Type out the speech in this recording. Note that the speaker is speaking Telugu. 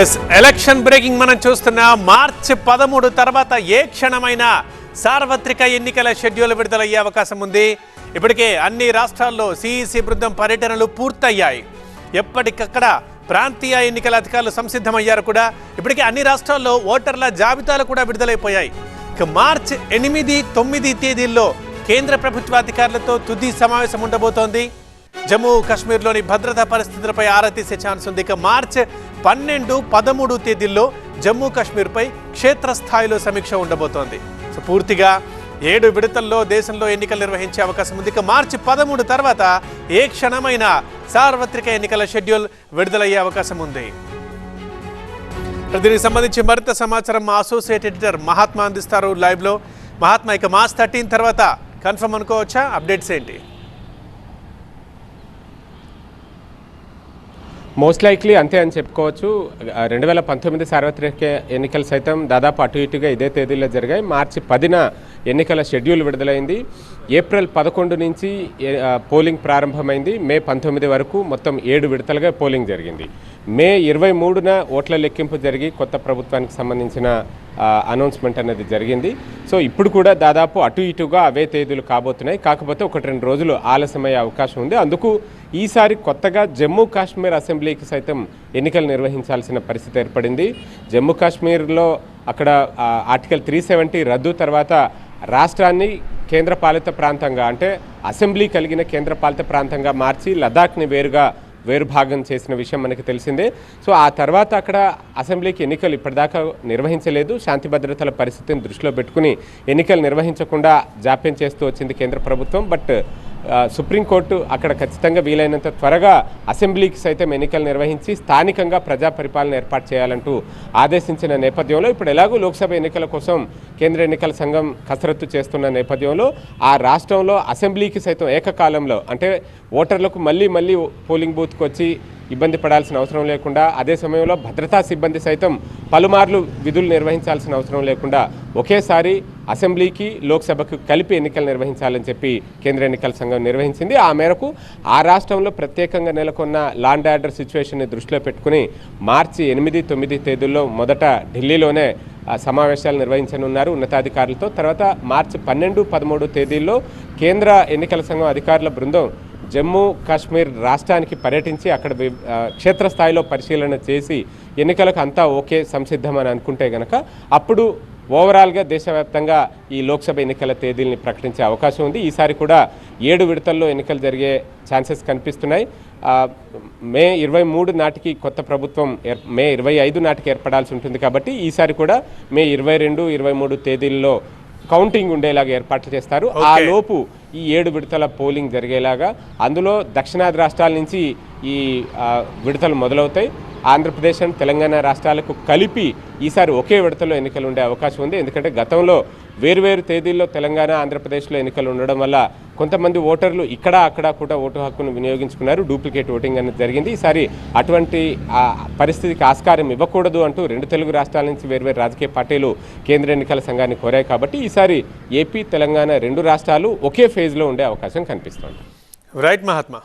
ఎస్ ఎలక్షన్ బ్రేకింగ్ మనం చూస్తున్న మార్చి పదమూడు తర్వాత ఏ క్షణమైన సార్వత్రిక ఎన్నికల షెడ్యూల్ విడుదలయ్యే అవకాశం ఉంది. ఇప్పటికే అన్ని రాష్ట్రాల్లో సిఈసి బృందం పర్యటనలు పూర్తయ్యాయి. ఎప్పటికక్కడ ప్రాంతీయ ఎన్నికల అధికారులు సంసిద్ధమయ్యారు కూడా. ఇప్పటికే అన్ని రాష్ట్రాల్లో ఓటర్ల జాబితాలు కూడా విడుదలైపోయాయి. ఇక మార్చి ఎనిమిది తొమ్మిది తేదీల్లో కేంద్ర ప్రభుత్వ అధికారులతో తుది సమావేశం ఉండబోతోంది. జమ్మూ కాశ్మీర్లోని భద్రతా పరిస్థితులపై ఆరా తీసే ఛాన్స్ ఉంది. ఇక మార్చ్ పన్నెండు పదమూడు తేదీల్లో జమ్మూ కాశ్మీర్పై క్షేత్రస్థాయిలో సమీక్ష ఉండబోతోంది. సో పూర్తిగా ఏడు విడతల్లో దేశంలో ఎన్నికలు నిర్వహించే అవకాశం ఉంది. ఇక మార్చి పదమూడు తర్వాత ఏ క్షణమైన సార్వత్రిక ఎన్నికల షెడ్యూల్ విడుదలయ్యే అవకాశం ఉంది. దీనికి సంబంధించి మరింత సమాచారం మా అసోసియేట్ ఎడిటర్ మహాత్మా అందిస్తారు లైవ్లో. మహాత్మా ఇక మార్చ్ థర్టీన్ తర్వాత కన్ఫర్మ్ అనుకోవచ్చా? అప్డేట్స్ ఏంటి? మోస్ట్ లైక్లీ అంతే అని చెప్పుకోవచ్చు. రెండు వేల పంతొమ్మిది సార్వత్రిక ఎన్నికలు సైతం దాదాపు అటు ఇటుగా ఇదే తేదీలో జరిగాయి. మార్చి పదిన ఎన్నికల షెడ్యూల్ విడుదలైంది. ఏప్రిల్ పదకొండు నుంచి పోలింగ్ ప్రారంభమైంది. మే పంతొమ్మిది వరకు మొత్తం ఏడు విడతలుగా పోలింగ్ జరిగింది. మే ఇరవై మూడున ఓట్ల లెక్కింపు జరిగి కొత్త ప్రభుత్వానికి సంబంధించిన అనౌన్స్మెంట్ అనేది జరిగింది. సో ఇప్పుడు కూడా దాదాపు అటు ఇటుగా అవే తేదీలు కాబోతున్నాయి. కాకపోతే ఒకటి రెండు రోజులు ఆలస్యమయ్యే అవకాశం ఉంది. అందుకు ఈసారి కొత్తగా జమ్మూ కాశ్మీర్ అసెంబ్లీకి సైతం ఎన్నికలు నిర్వహించాల్సిన పరిస్థితి ఏర్పడింది. జమ్మూ కాశ్మీర్లో అక్కడ ఆర్టికల్ త్రీ సెవెంటీ రద్దు తర్వాత రాష్ట్రాన్ని కేంద్రపాలిత ప్రాంతంగా అంటే అసెంబ్లీ కలిగిన కేంద్రపాలిత ప్రాంతంగా మార్చి లదాఖ్ని వేరుగా వేరు భాగం చేసిన విషయం మనకి తెలిసిందే. సో ఆ తర్వాత అక్కడ అసెంబ్లీకి ఎన్నికలు ఇప్పటిదాకా నిర్వహించలేదు. శాంతి భద్రతల పరిస్థితిని దృష్టిలో పెట్టుకుని ఎన్నికలు నిర్వహించకుండా జాప్యం చేస్తూ వచ్చింది కేంద్ర ప్రభుత్వం. బట్ సుప్రీంకోర్టు అక్కడ ఖచ్చితంగా వీలైనంత త్వరగా అసెంబ్లీకి సైతం ఎన్నికలు నిర్వహించి స్థానికంగా ప్రజా పరిపాలన ఏర్పాటు చేయాలంటూ ఆదేశించిన నేపథ్యంలో ఇప్పుడు ఎలాగో లోక్సభ ఎన్నికల కోసం కేంద్ర ఎన్నికల సంఘం కసరత్తు చేస్తున్న నేపథ్యంలో ఆ రాష్ట్రంలో అసెంబ్లీకి సైతం ఏకకాలంలో అంటే ఓటర్లకు మళ్ళీ మళ్ళీ పోలింగ్ బూత్కి వచ్చి ఇబ్బంది పడాల్సిన అవసరం లేకుండా అదే సమయంలో భద్రతా సిబ్బంది సైతం పలుమార్లు విధులు నిర్వహించాల్సిన అవసరం లేకుండా ఒకేసారి అసెంబ్లీకి లోక్సభకు కలిపి ఎన్నికలు నిర్వహించాలని చెప్పి కేంద్ర ఎన్నికల సంఘం నిర్వహించింది. ఆ మేరకు ఆ రాష్ట్రంలో ప్రత్యేకంగా నెలకొన్న లాండ్ ఆర్డర్ సిచ్యువేషన్ని దృష్టిలో పెట్టుకుని మార్చి ఎనిమిది తొమ్మిది తేదీల్లో మొదట ఢిల్లీలోనే సమావేశాలు నిర్వహించనున్నారు ఉన్నతాధికారులతో. తర్వాత మార్చి పన్నెండు పదమూడు తేదీల్లో కేంద్ర ఎన్నికల సంఘం అధికారుల బృందం జమ్మూ కాశ్మీర్ రాష్ట్రానికి పర్యటించి అక్కడ క్షేత్రస్థాయిలో పరిశీలన చేసి ఎన్నికలకు అంతా ఓకే సంసిద్ధమని అనుకుంటే గనక అప్పుడు ఓవరాల్గా దేశవ్యాప్తంగా ఈ లోక్సభ ఎన్నికల తేదీల్ని ప్రకటించే అవకాశం ఉంది. ఈసారి కూడా ఏడు విడతల్లో ఎన్నికలు జరిగే ఛాన్సెస్ కనిపిస్తున్నాయి. మే ఇరవై మూడు నాటికి కొత్త ప్రభుత్వం ఏర్ మే ఇరవై ఐదు నాటికి ఏర్పడాల్సి ఉంటుంది కాబట్టి ఈసారి కూడా మే ఇరవై రెండు ఇరవై మూడు తేదీల్లో కౌంటింగ్ ఉండేలాగా ఏర్పాట్లు చేస్తారు ఆ. లోపు ఈ ఏడు విడతల పోలింగ్ జరిగేలాగా అందులో దక్షిణాది రాష్ట్రాల నుంచి ఈ విడతలు మొదలవుతాయి ఆంధ్రప్రదేశ్ అండ్ తెలంగాణ రాష్ట్రాలకు కలిపి ఈసారి ఒకే విడతలో ఎన్నికలు ఉండే అవకాశం ఉంది. ఎందుకంటే గతంలో వేరువేరు తేదీల్లో తెలంగాణ ఆంధ్రప్రదేశ్లో ఎన్నికలు ఉండడం వల్ల కొంతమంది ఓటర్లు ఇక్కడ అక్కడ కూడా ఓటు హక్కును వినియోగించుకున్నారు. డూప్లికేట్ ఓటింగ్ అనేది జరిగింది. ఈసారి అటువంటి పరిస్థితికి ఆస్కారం ఇవ్వకూడదు అంటూ రెండు తెలుగు రాష్ట్రాల నుంచి వేరువేరు రాజకీయ పార్టీలు కేంద్ర ఎన్నికల సంఘాన్ని కోరాయి కాబట్టి ఈసారి ఏపీ తెలంగాణ రెండు రాష్ట్రాలు ఒకే ఫేజ్లో ఉండే అవకాశం కనిపిస్తోంది. రైట్ మహాత్మా.